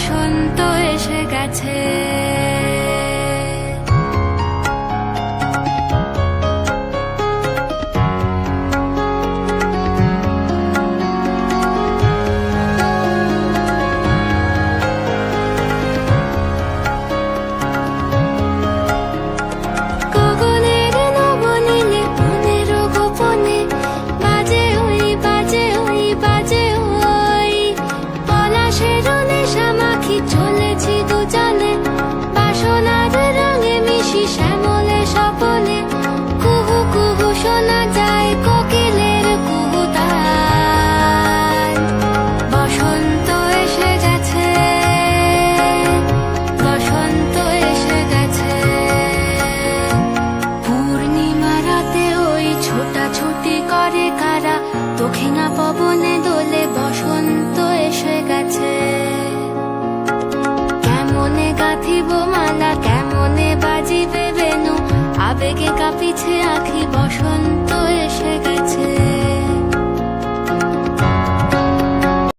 বসন্ত এসে গেছে। গাঁথিব মালা কেমনে বাজিবে বেনু? আবেগে কাঁপিছে আখি বসন্ত